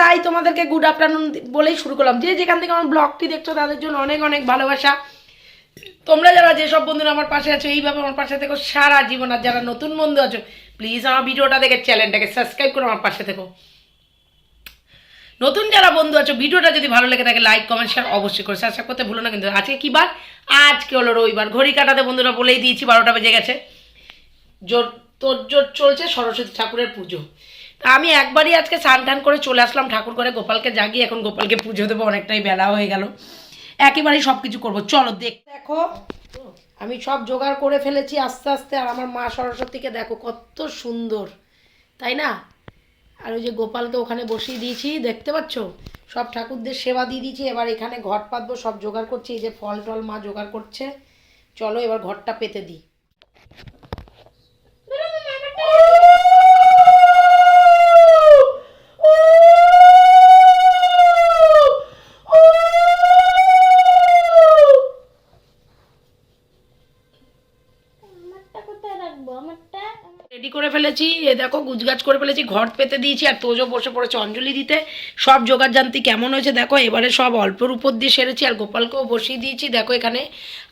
তাই তোমাদেরকে good afternoon বলেই শুরু করলাম। যে যেখান থেকে আমার ব্লগটি দেখছ, তাদের জন্য অনেক অনেক ভালোবাসা। তোমরা যারা যেসব বন্ধুরা আমার পাশে আছো এইভাবে আমার পাশে থেকো সারা জীবন। আর যারা নতুন বন্ধু আছো প্লিজ আমার ভিডিওটা দেখে চ্যানেলটাকে সাবস্ক্রাইব করে আমার পাশে থেকো। নতুন যারা বন্ধু আছো, ভিডিওটা যদি ভালো লেগে থাকে লাইক কমেন্ট শেয়ার অবশ্যই করে। সাবস্ক্রাইব করতে ভুলো না কিন্তু আজকে কি বার? আজকে হলো রবিবার। ঘড়ি কাটাতে বন্ধুরা বলেই দিয়েছি, বারোটা বেজে গেছে। জোর তোর জোর চলছে সরস্বতী ঠাকুরের পুজো। তা আমি একবারই আজকে স্নান টান করে চলে আসলাম, ঠাকুর করে গোপালকে জাগিয়ে এখন গোপালকে পুজো দেবো, অনেকটাই বেলা হয়ে গেল। একেবারেই সব কিছু করব, চলো দেখ। দেখো, আমি সব জোগাড় করে ফেলেছি আস্তে আস্তে, আর আমার মা সরস্বতীকে দেখো কত সুন্দর, তাই না? আর ওই যে গোপালকে ওখানে বসিয়ে দিয়েছি, দেখতে পাচ্ছ? সব ঠাকুরদের সেবা দিয়ে দিয়েছি, এবার এখানে ঘট পাতবো, সব জোগাড় করছি, এই যে ফল টল মা জোগাড় করছে। চলো এবার ঘরটা পেতে দিই। এ দেখো গুজগাছ করে ফেলেছি, ঘর পেতে দিয়েছি, আর তোজো বসে পড়েছে অঞ্জলি দিতে। সব জোগাড় জানতি কেমন হয়েছে দেখো, এবারে সব অল্পের উপর দিয়ে সেরেছি, আর গোপালকেও বসিয়ে দিয়েছি। দেখো এখানে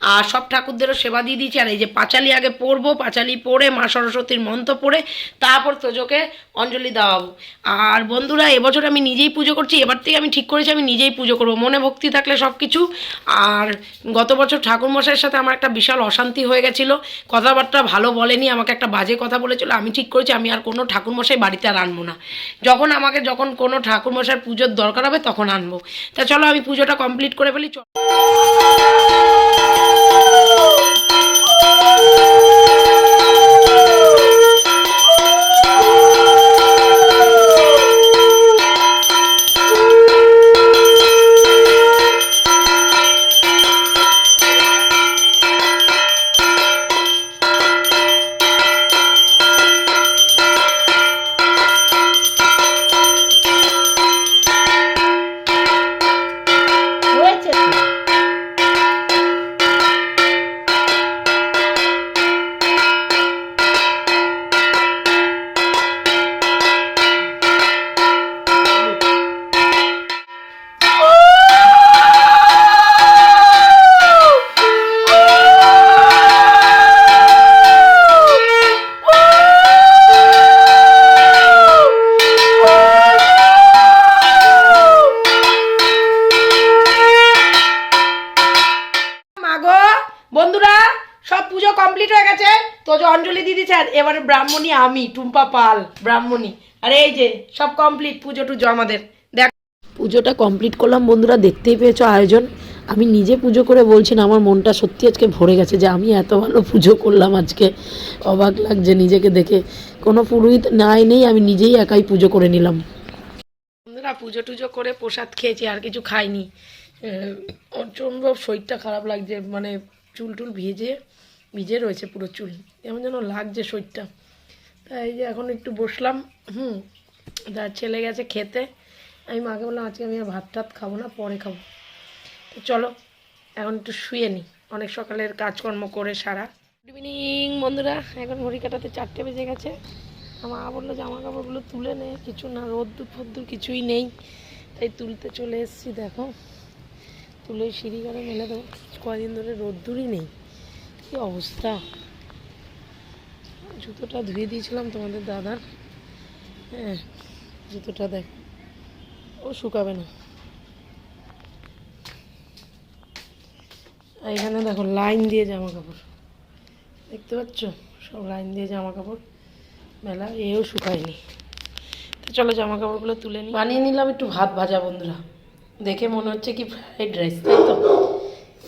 আর সব ঠাকুরদেরও সেবা দিয়ে দিয়েছি। আর এই যে পাঁচালি আগে পড়ব, পাঁচালি পড়ে, মা সরস্বতীর মন্ত্র পড়ে, তারপর তোজোকে অঞ্জলি দেওয়াবো। আর বন্ধুরা, এবছর আমি নিজেই পুজো করছি, এবার থেকে আমি ঠিক করেছি, আমি নিজেই পুজো করব। মনে ভক্তি থাকলে সব কিছু। আর গত বছর ঠাকুরমশাইয়ের সাথে আমার একটা বিশাল অশান্তি হয়ে গেছিল। কথাবার্তা ভালো বলেনি, আমাকে একটা বাজে কথা বলেছিল। আমি ঠিক করেছি, আমি আর কোনো ঠাকুরমশাই বাড়িতে আর আনব না। যখন আমাকে, যখন কোনো ঠাকুরমশাই পুজোর দরকার হবে, তখন আনব। তা চলো, আমি পুজোটা কমপ্লিট করে ফেলি, চলো। বন্ধুরা সব পুজো কমপ্লিট হয়ে গেছে। তো যে অঞ্জলি দিদি আর এবারে ব্রাহ্মণী আমি টুম্পা পাল ব্রাহ্মণী। আর এই যে সব কমপ্লিট পুজো টুজো আমাদের। দেখ পুজোটা কমপ্লিট করলাম বন্ধুরা দেখতেই পেয়েছ আয়োজন। আমি নিজে পুজো করে বলছি না আমার মনটা সত্যি আজকে ভরে গেছে যে আমি এত ভালো পুজো করলাম আজকে। অবাক লাগছে নিজেকে দেখে। কোনো পুরোহিত নাই নেই আমি নিজেই একাই পুজো করে নিলাম। বন্ধুরা পুজো টুজো করে প্রসাদ খেয়েছি আর কিছু খাইনি। অসম্ভব শরীরটা খারাপ লাগছে মানে চুল টুল ভিজে ভিজে রয়েছে পুরো চুল। এমন যেন লাগছে শরীরটা। তাই যে এখন একটু বসলাম, হুম, তার ছেলে গেছে খেতে। আমি মাকে বললাম, আজকে আমি আর ভাত টাত খাব না, পরে খাব। তো চলো, এখন একটু শুয়ে নিই অনেক সকালের কাজকর্ম করে সারা। গুড ইভিনিং বন্ধুরা। এখন ঘড়ি কাটাতে চারটে বেজে গেছে। আমার মা বলল জামা কাপড়গুলো তুলে নে। কিছু না রোদ্দুর ফদ্দুর কিছুই নেই। তাই তুলতে চলে এসেছি, দেখো। তুলে সিঁড়ি করে মেলে দেবো। কয়দিন ধরে রোদ্দুরই নেই। কি অবস্থা? জুতোটা ধুয়ে দিয়েছিলাম তোমাদের দাদার। হ্যাঁ জুতোটা দেখ। ও শুকাবে না। এখানে দেখো, লাইন দিয়ে জামা কাপড়। দেখতে পাচ্ছ? সব লাইন দিয়ে জামা কাপড়। মেলা, এও শুকায়নি। তো চলো জামা কাপড়গুলো তুলে নিই বানিয়ে নিলাম একটু ভাত ভাজা, বন্ধুরা। দেখে মনে হচ্ছে কি ফ্রাইড রাইস তাই তো?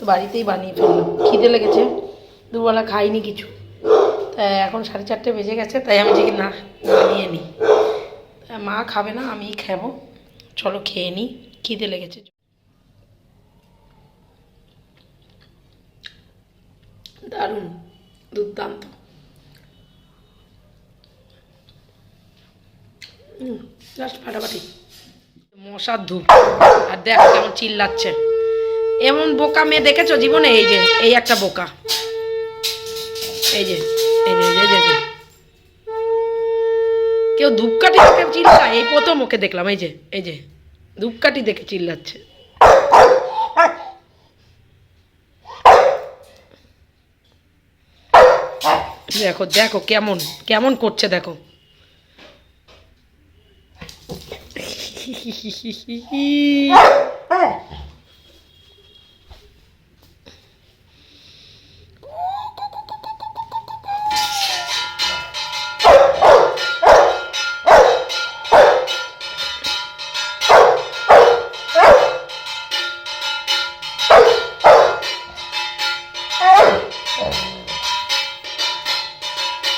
বাড়িতেই বানিয়ে ফেললাম। খিদে লেগেছে, দুবেলা খাইনি কিছু। তা এখন সাড়ে চারটে বেজে গেছে, তাই আমি যে না, বানিয়ে নিই মা খাবে না আমি খাব। চলো খেয়ে নিই খিদে লেগেছে। দারুণ, দুর্দান্ত। জাস্ট ফাটাফাটি। মশার ধূপ। আর দেখো কেমন চিল্লাচ্ছে। এমন বোকা মেয়ে দেখেছ জীবনে? এই যে, এই একটা বোকা। এই যে এই যে কেউ ধূপকাঠি দেখে চিল্লায়? এই প্রথম ওকে দেখলাম, এই যে এই যে। ধূপকাঠি দেখে চিল্লাচ্ছে। দেখো দেখো কেমন কেমন করছে, দেখো।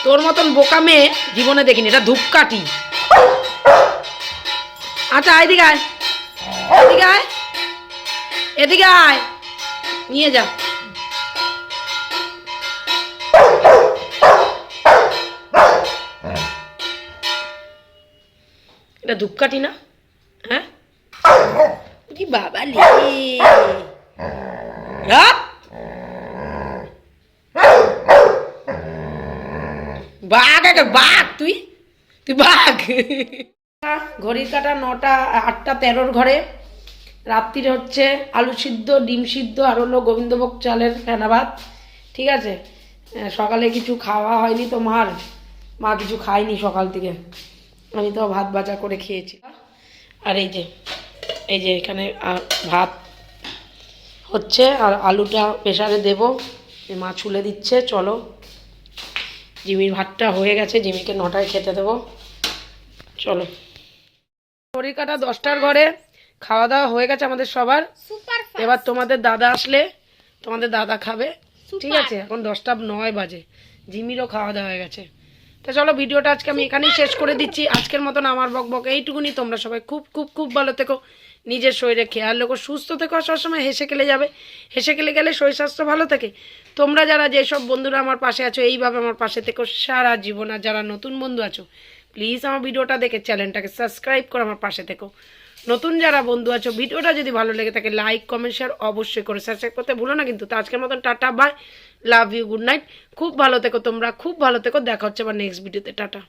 তোর মতন বোকা মেয়ে জীবনে দেখিনি এটা ধূপকাঠি। আচ্ছা এদিকে আয়। এদিকে আয়। এদিকে আয়। নিয়ে যা। এটা ধূপকাঠি না? হ্যাঁ? বাবা লে বাঘ একটা বাঘ, তুই? তুই বাঘ। ঘড়ির কাটা নটা, আটটা তেরোর ঘরে। রাত্রিরে হচ্ছে আলু সিদ্ধ, ডিম সিদ্ধ, আর হলো গোবিন্দভোগ চালের ফেনা ভাত ঠিক আছে? সকালে কিছু খাওয়া হয়নি তো মার। মা কিছু খায়নি সকাল থেকে। আমি তো ভাত বাজা করে খেয়েছি। আর এই যে এই যে এখানে ভাত হচ্ছে, আর আলুটা প্রেসারে দেবো। মা ছুলে দিচ্ছে, চলো। জিমির ভাতটা হয়ে গেছে, জিমিকে নটায় খেতে দেবো। চলো। ঘড়ির কাটা দশটার ঘরে খাওয়া দাওয়া হয়ে গেছে আমাদের সবার। এবার তোমাদের দাদা আসলে তোমাদের দাদা খাবে। ঠিক আছে এখন দশটা নয় বাজে। জিমিরও খাওয়া দাওয়া হয়ে গেছে। তো চলো ভিডিওটা আজকে আমি এখানেই শেষ করে দিচ্ছি। আজকের মতন আমার বক বক এইটুকুনি। তোমরা সবাই খুব খুব খুব ভালো থেকো। নিজের শরীরে খেয়াল রেখো। সুস্থ থেকো। আর সবসময় হেসে খেলে যাবে। হেসে খেলে গেলে শরীর স্বাস্থ্য ভালো থাকে। তোমরা যারা যেসব বন্ধুরা আমার পাশে আছো এইভাবে আমার পাশে থেকো। সারা জীবন। আর যারা নতুন বন্ধু আছো প্লিজ আমার ভিডিওটা দেখে চ্যানেলটাকে সাবস্ক্রাইব করে আমার পাশে থেকো। নতুন যারা বন্ধু আছো, ভিডিওটা যদি ভালো লেগে থাকে লাইক কমেন্ট শেয়ার অবশ্যই করে সাবস্ক্রাইব করতে ভুলো না কিন্তু। তো আজকের মতন tata bye love you good night খুব ভালো থেকো তোমরা, খুব ভালো থেকো, দেখা হচ্ছে আবার নেক্সট ভিডিওতে টাটা।